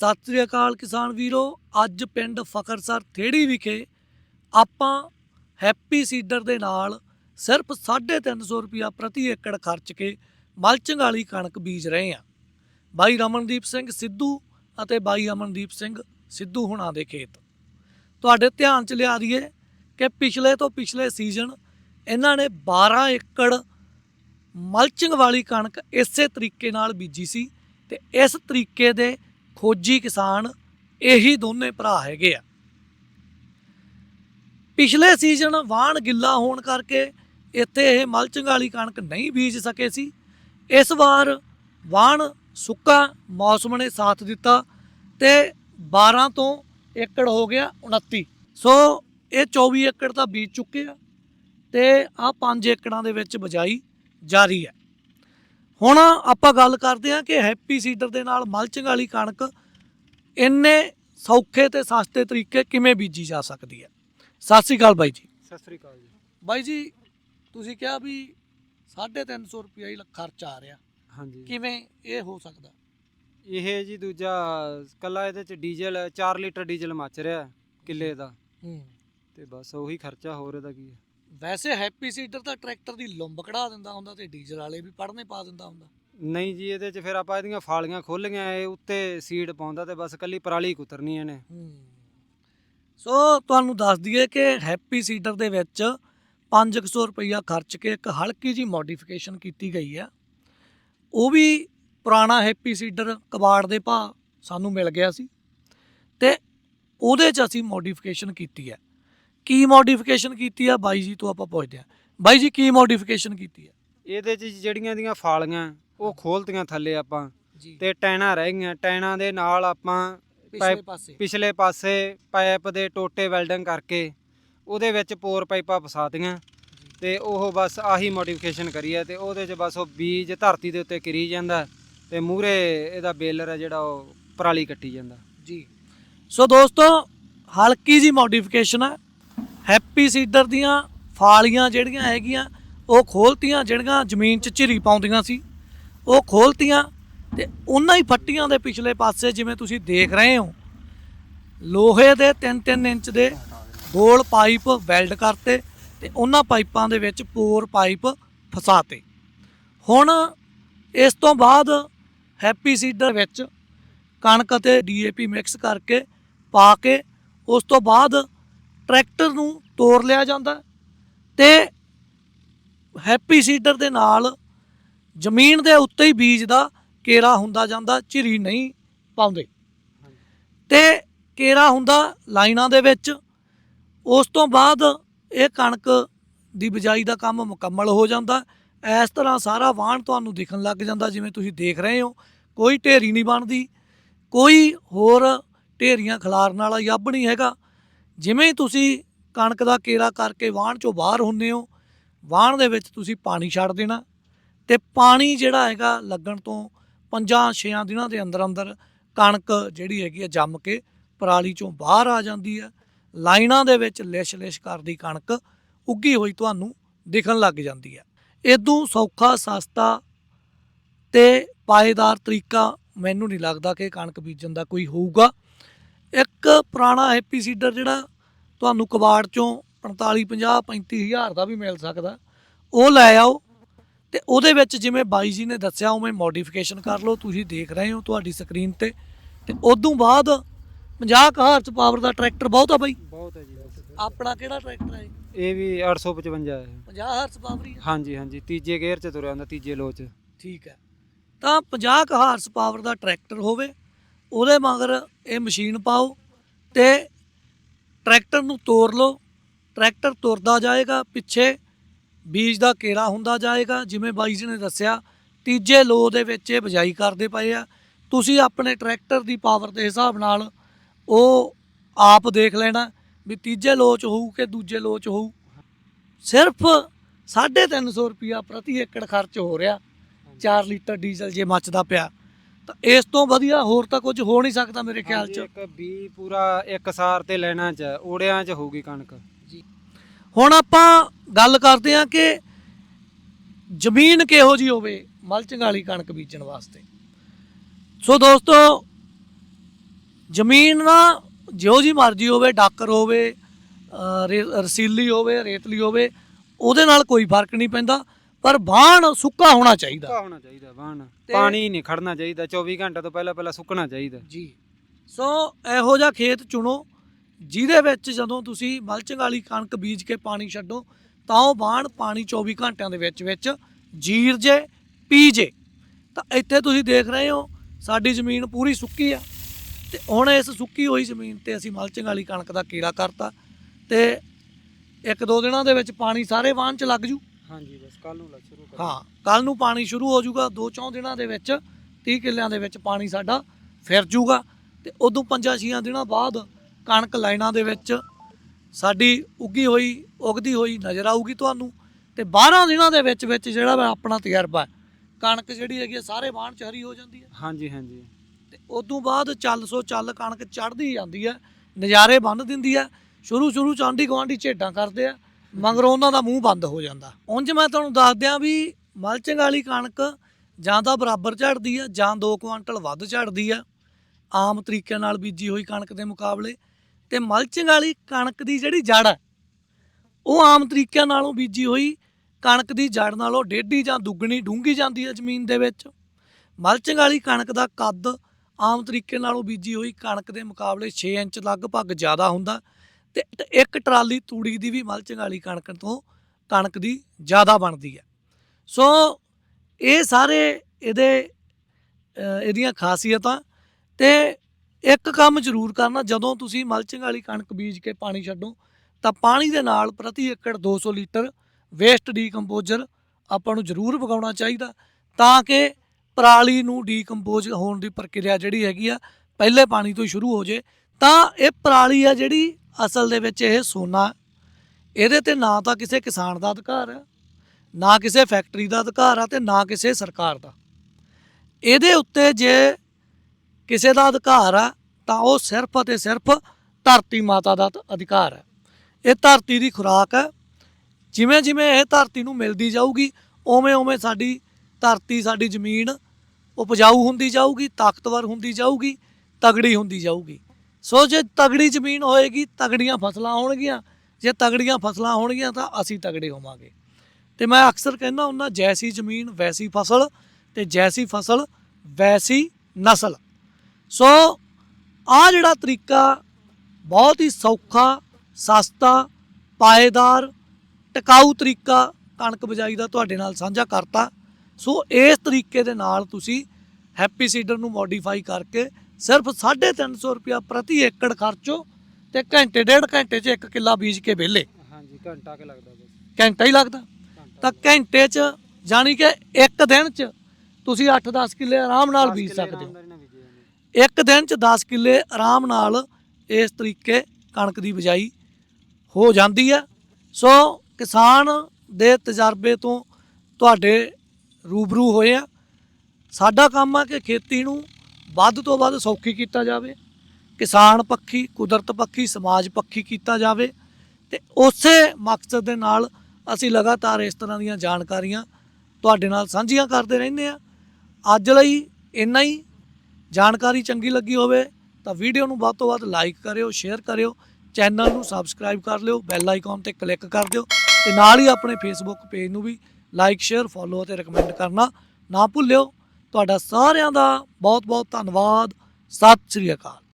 ਸਤਿ ਸ੍ਰੀ ਅਕਾਲ ਕਿਸਾਨ ਵੀਰੋ। ਅੱਜ ਪਿੰਡ ਫਕਰਸਰ ਥੇੜੀ ਵਿਖੇ ਆਪਾਂ ਹੈਪੀ ਸੀਡਰ ਦੇ ਨਾਲ ਸਿਰਫ 350 ਰੁਪਿਆ ਪ੍ਰਤੀ ਏਕੜ ਖਰਚ ਕੇ ਮਲਚਿੰਗ ਵਾਲੀ ਕਣਕ ਬੀਜ ਰਹੇ ਹਾਂ। ਬਾਈ ਰਮਨਦੀਪ ਸਿੰਘ ਸਿੱਧੂ ਅਤੇ ਬਾਈ ਅਮਨਦੀਪ ਸਿੰਘ ਸਿੱਧੂ ਹੁਣਾਂ ਦੇ ਖੇਤ। ਤੁਹਾਡੇ ਧਿਆਨ ਚ ਲਿਆ ਦਈਏ ਕਿ ਪਿਛਲੇ ਤੋਂ ਪਿਛਲੇ ਸੀਜ਼ਨ ਇਹਨਾਂ ਨੇ 12 ਏਕੜ ਮਲਚਿੰਗ ਵਾਲੀ ਕਣਕ ਇਸੇ ਤਰੀਕੇ ਨਾਲ ਬੀਜੀ ਸੀ ਤੇ ਇਸ ਤਰੀਕੇ ਦੇ ਖੋਜੀ ਕਿਸਾਨ ਇਹੀ ਦੋਨੇ ਭਰਾ ਹੈਗੇ ਆ। ਪਿਛਲੇ ਸੀਜ਼ਨ ਵਾਣ ਗਿੱਲਾ ਹੋਣ ਕਰਕੇ ਇੱਥੇ ਇਹ ਮਲਚਿੰਗ ਵਾਲੀ ਕਣਕ ਨਹੀਂ ਬੀਜ ਸਕੇ ਸੀ। ਇਸ ਵਾਰ ਵਾਣ ਸੁੱਕਾ ਮੌਸਮ ਨੇ ਸਾਥ ਦਿੱਤਾ ਤੇ 12 ਤੋਂ ਏਕੜ ਹੋ ਗਿਆ 29 ਸੋ ਇਹ 24 ਏਕੜ ਤਾਂ ਬੀਜ ਚੁੱਕੇ ਆ ਤੇ ਆ 5 ਏਕੜਾਂ ਦੇ ਵਿੱਚ ਬਜਾਈ ਜਾਰੀ ਹੈ ਹੁਣ ਆਪਾਂ ਗੱਲ ਕਰਦੇ ਹਾਂ ਕਿ ਹੈਪੀ ਸੀਡਰ ਦੇ ਨਾਲ ਮਲਚਿੰਗ ਵਾਲੀ ਕਣਕ ਇੰਨੇ ਸੌਖੇ ਤੇ ਸਸਤੇ ਤਰੀਕੇ ਕਿਵੇਂ ਬੀਜੀ ਜਾ ਸਕਦੀ ਹੈ? ਸਤਿ ਸ੍ਰੀ ਅਕਾਲ ਬਾਈ ਜੀ। ਸਤਿ ਸ੍ਰੀ ਅਕਾਲ ਜੀ। ਬਾਈ ਜੀ ਤੁਸੀਂ ਕਿਹਾ ਵੀ 350 ਰੁਪਏ ਹੀ ਖਰਚ ਆ ਰਿਹਾ। ਹਾਂਜੀ। ਕਿਵੇਂ ਇਹ ਹੋ ਸਕਦਾ? ਇਹ ਜੀ ਦੂਜਾ ਕੱਲਾ ਇਹਦੇ ਚ ਡੀਜ਼ਲ 4 ਲੀਟਰ ਡੀਜ਼ਲ ਮੱਚ ਰਿਹਾ ਕਿੱਲੇ ਦਾ। ਹੂੰ। ਤੇ ਬਸ ਉਹੀ ਖਰਚਾ ਹੋਰ ਇਹਦਾ ਕੀ ਹੈ? ਵੈਸੇ ਹੈਪੀ ਸੀਡਰ ਤਾਂ ਟਰੈਕਟਰ ਦੀ ਲੰਬ ਕਢਾ ਦਿੰਦਾ ਹੁੰਦਾ ਤੇ ਡੀਜ਼ਲ ਵਾਲੇ ਵੀ ਪੜਨੇ ਪਾ ਦਿੰਦਾ ਹੁੰਦਾ। ਨਹੀਂ ਜੀ ਇਹਦੇ ਚ ਫਿਰ ਆਪਾਂ ਇਹਦੀਆਂ ਫਾਲੀਆਂ ਖੋਲੀਆਂ ਇਹ ਉੱਤੇ ਸੀਡ ਪਾਉਂਦਾ ਤੇ ਬਸ ਕੱਲੀ ਪਰਾਲੀ ਕੁਤਰਨੀ ਇਹਨੇ। ਹੂੰ। ਸੋ ਤੁਹਾਨੂੰ ਦੱਸ ਦਈਏ ਕਿ ਹੈਪੀ ਸੀਡਰ ਦੇ ਵਿੱਚ 500 ਰੁਪਈਆ ਖਰਚ ਕੇ ਇੱਕ ਹਲਕੀ ਜੀ ਮੋਡੀਫਿਕੇਸ਼ਨ ਕੀਤੀ ਗਈ ਆ। ਉਹ ਵੀ ਪੁਰਾਣਾ ਹੈਪੀ ਸੀਡਰ ਕਬਾੜ ਦੇ ਭਾਅ ਸਾਨੂੰ ਮਿਲ ਗਿਆ ਸੀ ਤੇ ਉਹਦੇ 'ਚ ਅਸੀਂ ਮੋਡੀਫਿਕੇਸ਼ਨ ਕੀਤੀ ਹੈ। ਕੀ ਮੋਡੀਫਿਕੇਸ਼ਨ ਕੀਤੀ ਆ? ਬਾਈ ਜੀ ਤੋਂ ਆਪਾਂ ਪੁੱਛਦੇ ਹਾਂ। ਬਾਈ ਜੀ ਕੀ ਮੋਡੀਫਿਕੇਸ਼ਨ ਕੀਤੀ ਹੈ ਇਹਦੇ ਚ ਜਿਹੜੀਆਂ ਇਹਦੀਆਂ ਫਾਲੀਆਂ ਉਹ ਖੋਲਤੀਆਂ ਥੱਲੇ ਆਪਾਂ। ਜੀ। ਤੇ ਟੈਣਾ ਰਹਿ ਗਈਆਂ। ਟੈਣਾ ਦੇ ਨਾਲ ਆਪਾਂ ਪਿਛਲੇ ਪਾਈਪ- ਪਾਸੇ। ਪਿਛਲੇ ਪਾਸੇ ਪਾਈਪ ਦੇ ਟੋਟੇ ਵੈਲਡਿੰਗ ਕਰਕੇ ਉਹਦੇ ਵਿੱਚ ਪੋਰ ਪਾਈਪਾਂ ਫਸਾਤੀਆਂ। ਤੇ ਉਹ ਬਸ ਆਹੀ ਮੋਡੀਫਿਕੇਸ਼ਨ ਕਰੀ ਹੈ ਤੇ ਉਹਦੇ 'ਚ ਬਸ ਉਹ ਬੀਜ ਧਰਤੀ ਦੇ ਉੱਤੇ ਕਿਰੀ ਜਾਂਦਾ ਤੇ ਮੂਰੇ ਇਹਦਾ ਬੇਲਰ ਹੈ ਜਿਹੜਾ ਉਹ ਪਰਾਲੀ ਕੱਟੀ ਜਾਂਦਾ। ਜੀ। ਸੋ ਦੋਸਤੋ ਹਲਕੀ ਜੀ ਮੋਡੀਫਿਕੇਸ਼ਨ ਹੈ ਹੈਪੀ ਸੀਡਰ ਦੀਆਂ ਫਾਲੀਆਂ ਜਿਹੜੀਆਂ ਹੈਗੀਆਂ, ਉਹ ਖੋਲਤੀਆਂ, ਜਿਹੜੀਆਂ ਜ਼ਮੀਨ 'ਚ ਝਿਰੀ ਪਾਉਂਦੀਆਂ ਸੀ, ਉਹ ਖੋਲਤੀਆਂ ਤੇ ਉਹਨਾਂ ਹੀ ਫੱਟੀਆਂ ਦੇ ਪਿਛਲੇ ਪਾਸੇ ਜਿਵੇਂ ਤੁਸੀਂ ਦੇਖ ਰਹੇ ਹੋ। ਲੋਹੇ ਦੇ 3-3 ਇੰਚ ਦੇ ਗੋਲ ਪਾਈਪ ਵੈਲਡ ਕਰਤੇ ਤੇ ਉਹਨਾਂ ਪਾਈਪਾਂ ਦੇ ਵਿੱਚ ਪੋਰ ਪਾਈਪ ਫਸਾਤੇ। ਹੁਣ ਇਸ ਤੋਂ ਬਾਅਦ ਹੈਪੀ ਸੀਡਰ ਵਿੱਚ ਕਣਕ ਅਤੇ ਡੀਏਪੀ ਮਿਕਸ ਕਰਕੇ ਪਾ ਕੇ ਉਸ ਤੋਂ ਬਾਅਦ ਟਰੈਕਟਰ ਨੂੰ ਤੋੜ ਲਿਆ ਜਾਂਦਾ ਤੇ ਹੈਪੀ ਸੀਡਰ ਦੇ ਨਾਲ ਜ਼ਮੀਨ ਦੇ ਉੱਤੇ ਹੀ ਬੀਜ ਦਾ ਕੇਰਾ ਹੁੰਦਾ ਜਾਂਦਾ, ਝਿਰੀ ਨਹੀਂ ਪਾਉਂਦੇ। ਤੇ ਕੇਰਾ ਹੁੰਦਾ ਲਾਈਨਾਂ ਦੇ ਵਿੱਚ, ਉਸ ਤੋਂ ਬਾਅਦ ਇਹ ਕਣਕ ਦੀ ਬਿਜਾਈ ਦਾ ਕੰਮ ਮੁਕੰਮਲ ਹੋ ਜਾਂਦਾ ਇਸ ਤਰ੍ਹਾਂ ਸਾਰਾ ਵਾਹਣ ਤੁਹਾਨੂੰ ਦਿਖਣ ਲੱਗ ਜਾਂਦਾ, ਜਿਵੇਂ ਤੁਸੀਂ ਦੇਖ ਰਹੇ ਹੋ। ਕੋਈ ਢੇਰੀ ਨਹੀਂ ਬਣਦੀ, ਕੋਈ ਹੋਰ ਢੇਰੀਆਂ ਖਿਲਾਰਨ ਵਾਲਾ ਯੱਬ ਨਹੀਂ ਹੈਗਾ। ਜਿਵੇਂ ਤੁਸੀਂ ਕਣਕ ਦਾ ਕੇਰਾ ਕਰਕੇ ਵਾਹਣ ਚੋਂ ਬਾਹਰ ਹੁੰਨੇ ਹੋ, ਵਾਹਣ ਦੇ ਵਿੱਚ ਤੁਸੀਂ ਪਾਣੀ ਛੱਡ ਦੇਣਾ ਤੇ ਪਾਣੀ ਜਿਹੜਾ ਹੈਗਾ ਲੱਗਣ ਤੋਂ 5-6 ਦਿਨਾਂ ਦੇ ਅੰਦਰ ਅੰਦਰ ਕਣਕ ਜਿਹੜੀ ਹੈਗੀ ਹੈ ਜੰਮ ਕੇ ਪਰਾਲੀ ਚੋਂ ਬਾਹਰ ਆ ਜਾਂਦੀ ਹੈ ਲਾਈਨਾਂ ਦੇ ਵਿੱਚ ਲਿਸ਼-ਲਿਸ਼ ਕਰਦੀ ਕਣਕ ਉੱਗੀ ਹੋਈ ਤੁਹਾਨੂੰ ਦਿਖਣ ਲੱਗ ਜਾਂਦੀ ਹੈ ਇਦੋਂ ਸੌਖਾ, ਸਸਤਾ ਤੇ ਪਾਏਦਾਰ ਤਰੀਕਾ ਮੈਨੂੰ ਨਹੀਂ ਲੱਗਦਾ ਕਿ ਕਣਕ ਬੀਜਣ ਦਾ ਕੋਈ ਹੋਊਗਾ। ਇੱਕ ਪੁਰਾਣਾ ਹੈਪੀ ਸੀਡਰ ਜਿਹੜਾ ਤੁਹਾਨੂੰ ਕਬਾੜ ਚੋਂ 45 50 35 ਹਜ਼ਾਰ ਦਾ ਵੀ ਮਿਲ ਸਕਦਾ। ਉਹ ਲੈ ਆਓ ਤੇ ਉਹਦੇ ਵਿੱਚ ਜਿਵੇਂ ਬਾਈ ਜੀ ਨੇ ਦੱਸਿਆ ਉਵੇਂ ਮੋਡੀਫਿਕੇਸ਼ਨ ਕਰ ਲਓ ਤੁਸੀਂ ਦੇਖ ਰਹੇ ਹੋ ਤੁਹਾਡੀ ਸਕਰੀਨ ਤੇ। ਤੇ ਉਦੋਂ ਬਾਅਦ 50 ਹਾਰਸ ਪਾਵਰ ਦਾ ਟਰੈਕਟਰ ਬਹੁਤ ਆ ਬਾਈ। ਬਹੁਤ ਹੈ ਜੀ ਆਪਣਾ ਕਿਹੜਾ ਟਰੈਕਟਰ ਹੈ ਇਹ? ਵੀ 855 ਹੈ। 50 ਹਾਰਸ ਪਾਵਰ ਹੀ ਆ। ਹਾਂਜੀ ਹਾਂਜੀ ਤੀਜੇ ਗੇਅਰ 'ਚ ਤੁਰਿਆ ਹੁੰਦਾ ਤੀਜੇ ਲੋ 'ਚ। ਠੀਕ ਹੈ। ਤਾਂ 50 ਕੁ ਹਾਰਸ ਪਾਵਰ ਦਾ ਟਰੈਕਟਰ ਹੋਵੇ ਉਹਦੇ ਮਗਰ ਇਹ ਮਸ਼ੀਨ ਪਾਓ ਤੇ ਟਰੈਕਟਰ ਨੂੰ ਤੋੜ ਲਓ। ਟਰੈਕਟਰ ਤੁਰਦਾ ਜਾਏਗਾ, ਪਿੱਛੇ ਬੀਜ ਦਾ ਕੇਰਾ ਹੁੰਦਾ ਜਾਏਗਾ, ਜਿਵੇਂ ਬਾਈ ਜੀ ਨੇ ਦੱਸਿਆ। ਤੀਜੇ ਲੋ ਦੇ ਵਿੱਚ ਇਹ ਬਜਾਈ ਕਰਦੇ ਪਏ ਆ। ਤੁਸੀਂ ਆਪਣੇ ਟਰੈਕਟਰ ਦੀ ਪਾਵਰ ਦੇ ਹਿਸਾਬ ਨਾਲ ਉਹ ਆਪ ਦੇਖ ਲੈਣਾ ਵੀ ਤੀਜੇ ਲੋ ਚ ਹੋਊ ਕਿ ਦੂਜੇ ਲੋ ਚ ਹੋਊ। ਸਿਰਫ 350 ਰੁਪਿਆ ਪ੍ਰਤੀ ਏਕੜ ਖਰਚ ਹੋ ਰਿਹਾ। 4 ਲੀਟਰ ਡੀਜ਼ਲ ਜੇ ਮੱਚਦਾ ਪਿਆ। ਤਾਂ ਇਸ ਤੋਂ ਵਧੀਆ ਹੋਰ ਤਾਂ ਕੁਝ ਹੋ ਨਹੀਂ ਸਕਦਾ ਮੇਰੇ ਖਿਆਲ 'ਚ। ਇੱਕ ਬੀ ਪੂਰਾ ਇੱਕ ਸਾਰ ਤੇ ਲੈਣਾ 'ਚ ਓੜਿਆਂ 'ਚ ਹੋਊਗੀ ਕਣਕ। ਹੁਣ ਆਪਾਂ ਗੱਲ ਕਰਦੇ ਹਾਂ ਕਿ ਜ਼ਮੀਨ ਕਿਹੋ ਜੀ ਹੋਵੇ ਮਲਚਿੰਗ ਵਾਲੀ ਕਣਕ ਬੀਜਣ ਵਾਸਤੇ। ਸੋ ਦੋਸਤੋ ਜ਼ਮੀਨ ਨਾ ਜਿਉ ਜੀ ਮਰਜ਼ੀ ਹੋਵੇ ਡਾਕਰ ਹੋਵੇ ਰੇ- ਰਸੀਲੀ ਹੋਵੇ ਰੇਤਲੀ ਹੋਵੇ ਉਹਦੇ ਨਾਲ ਕੋਈ ਫ਼ਰਕ ਨਹੀਂ ਪੈਂਦਾ। ਪਰ ਬਾਣ ਸੁੱਕਾ ਹੋਣਾ ਚਾਹੀਦਾ। ਸੁੱਕਾ ਹੋਣਾ ਚਾਹੀਦਾ ਤੇ- ਪਾਣੀ ਨਹੀਂ ਖੜਨਾ ਚਾਹੀਦਾ 24 ਘੰਟੇ ਤੋਂ ਪਹਿਲਾਂ ਪਹਿਲਾਂ ਸੁੱਕਣਾ ਚਾਹੀਦਾ। ਜੀ। ਸੋ ਇਹੋ ਜਿਹਾ ਖੇਤ ਚੁਣੋ ਜਿਹਦੇ ਵਿੱਚ ਜਦੋਂ ਤੁਸੀਂ ਮਲਚਿੰਗ ਵਾਲੀ ਕਣਕ ਬੀਜ ਕੇ ਪਾਣੀ ਛੱਡੋ ਤਾਂ ਉਹ ਬਾਣ ਪਾਣੀ 24 ਘੰਟਿਆਂ ਦੇ ਵਿੱਚ ਵਿੱਚ ਜੀਰ ਜੇ ਪੀ ਜੇ। ਤਾਂ ਇੱਥੇ ਤੁਸੀਂ ਦੇਖ ਰਹੇ ਹੋ ਸਾਡੀ ਜ਼ਮੀਨ ਪੂਰੀ ਸੁੱਕੀ ਆ। ਤੇ ਹੁਣ ਇਸ ਸੁੱਕੀ ਹੋਈ ਜ਼ਮੀਨ ਤੇ ਅਸੀਂ ਮਲਚਿੰਗ ਵਾਲੀ ਕਣਕ ਦਾ ਕੀੜਾ ਕਰਤਾ। ਤੇ ਇੱਕ ਦੋ ਦਿਨਾਂ ਦੇ ਵਿੱਚ ਪਾਣੀ ਸਾਰੇ ਵਾਹਣ 'ਚ ਲੱਗ ਜੂ। ਹਾਂਜੀ ਬਸ ਕੱਲ ਨੂੰ ਲੱਗ ਸ਼ੁਰੂ ਹਾਂ ਕੱਲ ਨੂੰ ਪਾਣੀ ਸ਼ੁਰੂ ਹੋ ਜਾਊਗਾ ਦੋ ਚੌਂ ਦਿਨਾਂ ਦੇ ਵਿੱਚ 30 ਕਿੱਲਿਆਂ ਦੇ ਵਿੱਚ ਪਾਣੀ ਸਾਡਾ ਫਿਰ ਜਾਊਗਾ ਤੇ ਉਦੋਂ ਪੰਜਾਂ ਛੀਆਂ ਦਿਨਾਂ ਬਾਅਦ ਕਣਕ ਲਾਈਨਾਂ ਦੇ ਵਿੱਚ ਸਾਡੀ ਉੱਗੀ ਹੋਈ ਉਗਦੀ ਹੋਈ ਨਜ਼ਰ ਆਊਗੀ ਤੁਹਾਨੂੰ ਤੇ 12 ਦਿਨਾਂ ਦੇ ਵਿੱਚ ਵਿੱਚ ਜਿਹੜਾ ਆਪਣਾ ਤਜਰਬਾ ਹੈ, ਕਣਕ ਜਿਹੜੀ ਹੈਗੀ ਸਾਰੇ ਬਾਣ ਚ ਹਰੀ ਹੋ ਜਾਂਦੀ ਹੈ। ਹਾਂਜੀ ਹਾਂਜੀ। ਤੇ ਉਦੋਂ ਬਾਅਦ ਚੱਲ ਸੋ ਚੱਲ ਕਣਕ ਚੜਦੀ ਜਾਂਦੀ ਹੈ ਨਜ਼ਾਰੇ ਬੰਨ ਦਿੰਦੀ ਹੈ। ਸ਼ੁਰੂ ਸ਼ੁਰੂ ਚ ਆਂਢੀ ਗੁਆਂਢੀ ਝੇਡਾਂ ਕਰਦੇ ਆ ਮਗਰੋਂ ਉਹਨਾਂ ਦਾ ਮੂੰਹ ਬੰਦ ਹੋ ਜਾਂਦਾ। ਉਂਝ ਮੈਂ ਤੁਹਾਨੂੰ ਦੱਸ ਦਿਆਂ ਵੀ ਮਲਚਿੰਗ ਵਾਲੀ ਕਣਕ ਜਾਂ ਤਾਂ ਬਰਾਬਰ ਝੜਦੀ ਆ, ਜਾਂ 2 ਕੁਆਂਟਲ ਵੱਧ ਝੜਦੀ ਆ, ਆਮ ਤਰੀਕੇ ਨਾਲ ਬੀਜੀ ਹੋਈ ਕਣਕ ਦੇ ਮੁਕਾਬਲੇ। ਤੇ ਮਲਚਿੰਗ ਵਾਲੀ ਕਣਕ ਦੀ ਜਿਹੜੀ ਜੜ ਹੈ ਉਹ ਆਮ ਤਰੀਕਿਆਂ ਨਾਲੋਂ ਬੀਜੀ ਹੋਈ ਕਣਕ ਦੀ ਜੜ ਨਾਲੋਂ ਡੇਢੀ ਜਾਂ ਦੁੱਗਣੀ ਡੂੰਘੀ ਜਾਂਦੀ ਹੈ ਜ਼ਮੀਨ ਦੇ ਵਿੱਚ। ਮਲਚਿੰਗ ਵਾਲੀ ਕਣਕ ਦਾ ਕੱਦ ਆਮ ਤਰੀਕੇ ਨਾਲੋਂ ਬੀਜੀ ਹੋਈ ਕਣਕ ਦੇ ਮੁਕਾਬਲੇ 6 ਇੰਚ ਲਗਭਗ ਜ਼ਿਆਦਾ ਹੁੰਦਾ। ਤੇ ਇੱਕ ਟਰਾਲੀ ਤੂੜੀ ਦੀ ਵੀ ਮਲਚਿੰਗ ਵਾਲੀ ਕਣਕ ਤੋਂ ਕਣਕ ਦੀ ਜ਼ਿਆਦਾ ਬਣਦੀ ਹੈ। ਸੋ ਇਹ ਸਾਰੇ ਇਹਦੇ ਇਹਦੀਆਂ ਖਾਸੀਅਤਾਂ ਤੇ ਇੱਕ ਕੰਮ ਜ਼ਰੂਰ ਕਰਨਾ, ਜਦੋਂ ਤੁਸੀਂ ਮਲਚਿੰਗ ਵਾਲੀ ਕਣਕ ਬੀਜ ਕੇ ਪਾਣੀ ਛੱਡੋ, ਤਾਂ ਪਾਣੀ ਦੇ ਨਾਲ ਪ੍ਰਤੀ ਏਕੜ 200 ਲੀਟਰ ਵੇਸਟ ਡੀਕੰਪੋਜ਼ਰ ਆਪਾਂ ਨੂੰ ਜ਼ਰੂਰ ਵਗਾਉਣਾ ਚਾਹੀਦਾ, ਤਾਂ ਕਿ ਪਰਾਲੀ ਨੂੰ ਡੀਕੰਪੋਜ਼ ਹੋਣ ਦੀ ਪ੍ਰਕਿਰਿਆ ਜਿਹੜੀ ਹੈਗੀ ਆ, ਪਹਿਲੇ ਪਾਣੀ ਤੋਂ ਸ਼ੁਰੂ ਹੋ ਜੇ। ਤਾਂ ਇਹ ਪਰਾਲੀ ਆ ਜਿਹੜੀ ਅਸਲ ਦੇ ਵਿੱਚ ਇਹ ਸੋਨਾ ਇਹਦੇ ਤੇ ਨਾ ਤਾਂ ਕਿਸੇ ਕਿਸਾਨ ਦਾ ਅਧਿਕਾਰ ਹੈ, ਨਾ ਕਿਸੇ ਫੈਕਟਰੀ ਦਾ ਅਧਿਕਾਰ ਆ ਤੇ ਨਾ ਕਿਸੇ ਸਰਕਾਰ ਦਾ। ਇਹਦੇ ਉੱਤੇ ਜੇ ਕਿਸੇ ਦਾ ਅਧਿਕਾਰ ਆ ਤਾਂ ਉਹ ਸਿਰਫ ਅਤੇ ਸਿਰਫ ਧਰਤੀ ਮਾਤਾ ਦਾ ਅਧਿਕਾਰ ਹੈ। ਇਹ ਧਰਤੀ ਦੀ ਖੁਰਾਕ ਹੈ। ਜਿਵੇਂ ਜਿਵੇਂ ਇਹ ਧਰਤੀ ਨੂੰ ਮਿਲਦੀ ਜਾਊਗੀ, ਉਵੇਂ ਉਵੇਂ ਸਾਡੀ ਧਰਤੀ, ਸਾਡੀ ਜ਼ਮੀਨ ਉਪਜਾਊ ਹੁੰਦੀ ਜਾਊਗੀ, ਤਾਕਤਵਰ ਹੁੰਦੀ ਜਾਊਗੀ, ਤਗੜੀ ਹੁੰਦੀ ਜਾਊਗੀ। ਸੋ ਜੇ ਤਗੜੀ ਜ਼ਮੀਨ ਹੋਏਗੀ, ਤਗੜੀਆਂ ਫਸਲਾਂ ਹੋਣਗੀਆਂ। ਜੇ ਤਗੜੀਆਂ ਫਸਲਾਂ ਹੋਣਗੀਆਂ ਤਾਂ ਅਸੀਂ ਤਗੜੇ ਹੋਵਾਂਗੇ। ਤੇ ਮੈਂ ਅਕਸਰ ਕਹਿੰਦਾ ਹੁੰਦਾ, ਜੈਸੀ ਜ਼ਮੀਨ, ਵੈਸੀ ਫਸਲ ਤੇ ਜੈਸੀ ਫਸਲ, ਵੈਸੀ ਨਸਲ। ਸੋ ਆ ਜਿਹੜਾ ਤਰੀਕਾ ਬਹੁਤ ਹੀ ਸੌਖਾ, ਸਸਤਾ, ਪਾਏਦਾਰ, ਟਿਕਾਊ ਤਰੀਕਾ ਕਣਕ ਬਿਜਾਈ ਦਾ ਤੁਹਾਡੇ ਨਾਲ ਸਾਂਝਾ ਕਰਤਾ। ਸੋ ਇਸ ਤਰੀਕੇ ਦੇ ਨਾਲ ਤੁਸੀਂ ਹੈਪੀ ਸੀਡਰ ਨੂੰ ਮੋਡੀਫਾਈ ਕਰਕੇ ਸਿਰਫ 350 ਰੁਪਇਆ ਪ੍ਰਤੀ ਏਕੜ ਖਰਚੋ ਤੇ ਘੰਟੇ ਡੇਢ ਘੰਟੇ 'ਚ ਇੱਕ ਕਿੱਲਾ ਬੀਜ ਕੇ ਵਿਹਲੇ। ਹਾਂਜੀ ਘੰਟਾ ਕੇ ਲੱਗਦਾ ਬਸ। ਘੰਟਾ ਹੀ ਲੱਗਦਾ। ਤਾਂ ਘੰਟੇ 'ਚ ਜਾਣੀ ਕਿ ਇੱਕ ਦਿਨ 'ਚ ਤੁਸੀਂ 8-10 ਕਿੱਲੇ ਆਰਾਮ ਨਾਲ ਬੀਜ ਸਕਦੇ ਹੋ। ਇੱਕ ਦਿਨ 'ਚ 10 ਕਿੱਲੇ ਆਰਾਮ ਨਾਲ ਇਸ ਤਰੀਕੇ ਕਣਕ ਦੀ ਬਿਜਾਈ ਹੋ ਜਾਂਦੀ ਹੈ। ਸੋ ਕਿਸਾਨ ਦੇ ਤਜਰਬੇ ਤੋਂ ਤੁਹਾਡੇ ਰੂਬਰੂ ਹੋਏ ਆ। ਸਾਡਾ ਕੰਮ ਆ ਕਿ ਖੇਤੀ ਨੂੰ ਵੱਧ ਤੋਂ ਵੱਧ ਸੌਖੀ ਕੀਤਾ ਜਾਵੇ, ਕਿਸਾਨ ਪੱਖੀ, ਕੁਦਰਤ ਪੱਖੀ, ਸਮਾਜ ਪੱਖੀ ਕੀਤਾ ਜਾਵੇ ਤੇ ਉਸੇ ਮਕਸਦ ਦੇ ਨਾਲ ਅਸੀਂ ਲਗਾਤਾਰ ਇਸ ਤਰ੍ਹਾਂ ਦੀਆਂ ਜਾਣਕਾਰੀਆਂ ਤੁਹਾਡੇ ਨਾਲ ਸਾਂਝੀਆਂ ਕਰਦੇ ਰਹਿੰਦੇ ਆ ਅੱਜ ਲਈ ਇੰਨਾ ਹੀ। ਜਾਣਕਾਰੀ ਚੰਗੀ ਲੱਗੀ ਹੋਵੇ ਤਾਂ ਵੀਡੀਓ ਨੂੰ ਵੱਧ ਤੋਂ ਵੱਧ ਲਾਈਕ ਕਰਿਓ, ਸ਼ੇਅਰ ਕਰਿਓ, ਚੈਨਲ ਨੂੰ ਸਬਸਕ੍ਰਾਈਬ ਕਰ ਲਿਓ, ਬੈਲ ਆਈਕਨ ਤੇ ਕਲਿੱਕ ਕਰ ਦਿਓ ਤੇ ਨਾਲ ਹੀ ਆਪਣੇ ਫੇਸਬੁੱਕ ਪੇਜ ਨੂੰ ਵੀ ਲਾਈਕ, ਸ਼ੇਅਰ ਫੋਲੋ ਅਤੇ ਰეკਮੈਂਡ ਕਰਨਾ ਨਾ ਭੁੱਲਿਓ। ਤੁਹਾਡਾ ਸਾਰਿਆਂ ਦਾ ਬਹੁਤ ਬਹੁਤ ਧੰਨਵਾਦ। ਸਤਿ ਸ੍ਰੀ ਅਕਾਲ।